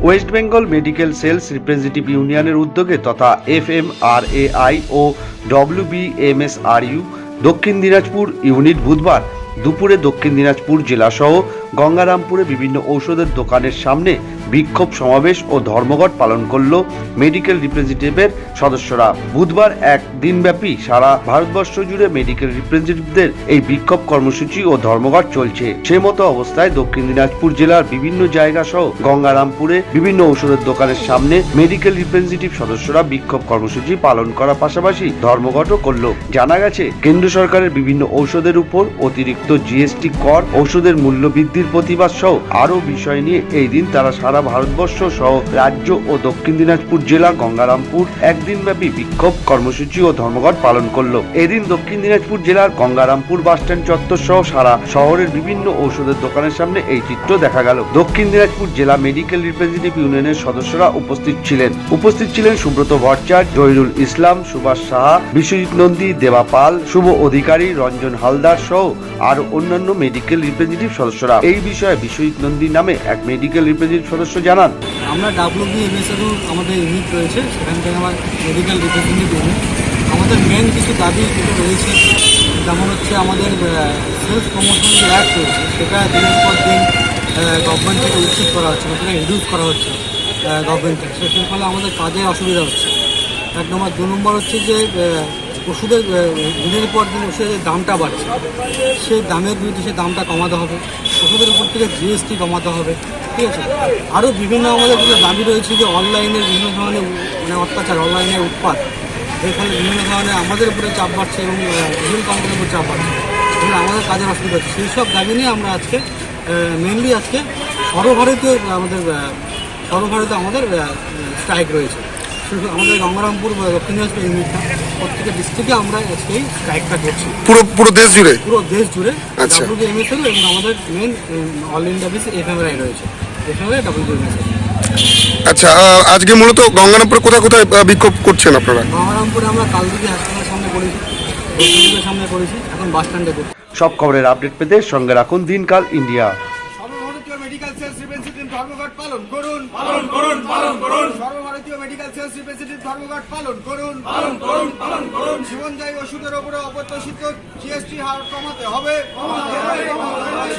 West Bengal medical sales representative ইউনিয়নের উদ্যোগে তথা F M R A I O W B M S R U Dakshin Dinajpur unit বুধবার দুপুরে দক্ষিণ দিনাজপুর জেলাসহ গঙ্গারামপুরে বিভিন্ন ঔষধের দোকানের সামনে বিক্ষোভ সমাবেশ ও ধর্মঘট পালন করল মেডিকেল রিপ্রেজেন্টেটিভের সদস্যরা। বুধবার এক দিনব্যাপী সারা ভারতবর্ষ জুড়ে মেডিকেল রিপ্রেজেন্টেটিভদের এই বিক্ষোভ কর্মসূচি ও ধর্মঘট চলছে। সে মতো অবস্থায় দক্ষিণ দিনাজপুর জেলার বিভিন্ন জায়গা সহ গঙ্গারামপুরে বিভিন্ন ঔষধের দোকানের সামনে মেডিকেল রিপ্রেজেন্টেটিভ সদস্যরা বিক্ষোভ কর্মসূচি পালন করার পাশাপাশি ধর্মঘটও করল। জানা গেছে, কেন্দ্র সরকারের বিভিন্ন ঔষধের উপর অতিরিক্ত জিএসটি কর, ঔষধের মূল্য বৃদ্ধির প্রতিবাদ সহ আরও বিষয় নিয়ে এই দিন তারা সারা ভারতবর্ষ সহ রাজ্য ও দক্ষিণ দিনাজপুর জেলা, গঙ্গারামপুর একদিনব্যাপী বিক্ষোভ, কর্মসূচি ও ধর্মঘট পালন করল। এদিন দক্ষিণ দিনাজপুর জেলার গঙ্গারামপুর বাসস্ট্যান্ড চত্বর সহ সারা শহরের বিভিন্ন ঔষধের দোকানের সামনে এই চিত্র দেখা গেল। দক্ষিণ দিনাজপুর জেলা মেডিকেল রিপ্রেজেন্টেটিভ ইউনিয়নের সদস্যরা উপস্থিত ছিলেন। উপস্থিত ছিলেন সুব্রত ভট্টাচার্য, জহিরুল ইসলাম, সুভাষ সাহা, বিশ্বজিৎ নন্দী, দেবা পাল, শুভ অধিকারী রঞ্জন হালদার সহ আর অন্যান্য মেডিকেল রিপ্রেজেন্টেটিভ সদস্যরা। এই বিষয়ে বিশ্বজিৎ নন্দী নামে এক মেডিকেল রিপ্রেজেন্টেটিভ সদস্য জানান। আমরা ডাব্লিউ বি এমএসএরও আমাদের ইউনিট রয়েছে, সেখান থেকে আমার মেডিকেল রিপ্রেজেন্টেটিভ ইউনিট আমাদের মেন কিছু দাবি রয়েছে, যেমন হচ্ছে আমাদের সেলস প্রমোশন যে অ্যাক্ট রয়েছে, সেটা দিনের পর দিন গভর্নমেন্ট থেকে উচ্ছেদ করা হচ্ছে সেটা রিডিউস করা হচ্ছে গভর্নমেন্ট থেকে। সেটার ফলে আমাদের কাজে অসুবিধা হচ্ছে। এক নম্বর, দু নম্বর হচ্ছে যে ওষুধের দিনের পর দিন ওষুধের দামটা বাড়ছে। সেই দামের বিরুদ্ধে সেই দামটা কমাতে হবে। ওষুধের উপর থেকে জিএসটি কমাতে হবে। ঠিক আছে? আরও বিভিন্ন আমাদের কিছু দাবি রয়েছে যে অনলাইনে বিভিন্ন ধরনের মানে অত্যাচার, অনলাইনে উৎপাদ ফলে বিভিন্ন ধরনের আমাদের উপরে চাপ বাড়ছে এবং বিভিন্ন কোম্পানির উপর চাপ বাড়ছে। এগুলো আমাদের কাজের অসুবিধা হচ্ছে। সেই সব দাবি নিয়ে আমরা আজকে মেনলি আজকে সর্বভারতীয়, আমাদের সর্বভারতীয় আমাদের স্ট্রাইক রয়েছে। আমাদের গঙ্গারামপুর বা দক্ষিণ দিনাজপুর ইউনিটটা প্রত্যেকটা ডিস্ট্রিক্টে আমরা আজকে এই স্ট্রাইকটা করছি। পুরো পুরো দেশ জুড়ে? পুরো দেশ জুড়ে আচ্ছা। এমএসএল এবং আমাদের main all India base FMI রয়েছে এফএমআই আচ্ছা আজকে মূলত গঙ্গারামপুরে কোথায় কোথায় বিক্ষোভ করছেন আপনারা? গঙ্গারামপুরে আমরা কালদিঘি হাসপাতালের সামনে করেছি সামনে করেছি এখন বাস স্ট্যান্ডে করছি সব খবরের আপডেট পেতে সঙ্গে রাখুন দিনকাল ইন্ডিয়া সর্বভারতীয় মেডিকেল সেলস রিপ্রেজেন্টেটিভ ধর্মঘট পালন করুন। পালন করুন পালন করুন। সর্বভারতীয় মেডিকেল সেলস রিপ্রেজেন্টেটিভ ধর্মঘট পালন করুন। পালন করুন পালন করুন। জীবনদায়ী ওষুধের উপরে অপ্রত্যাশিত জিএসটি হার কমাতে হবে। জীবন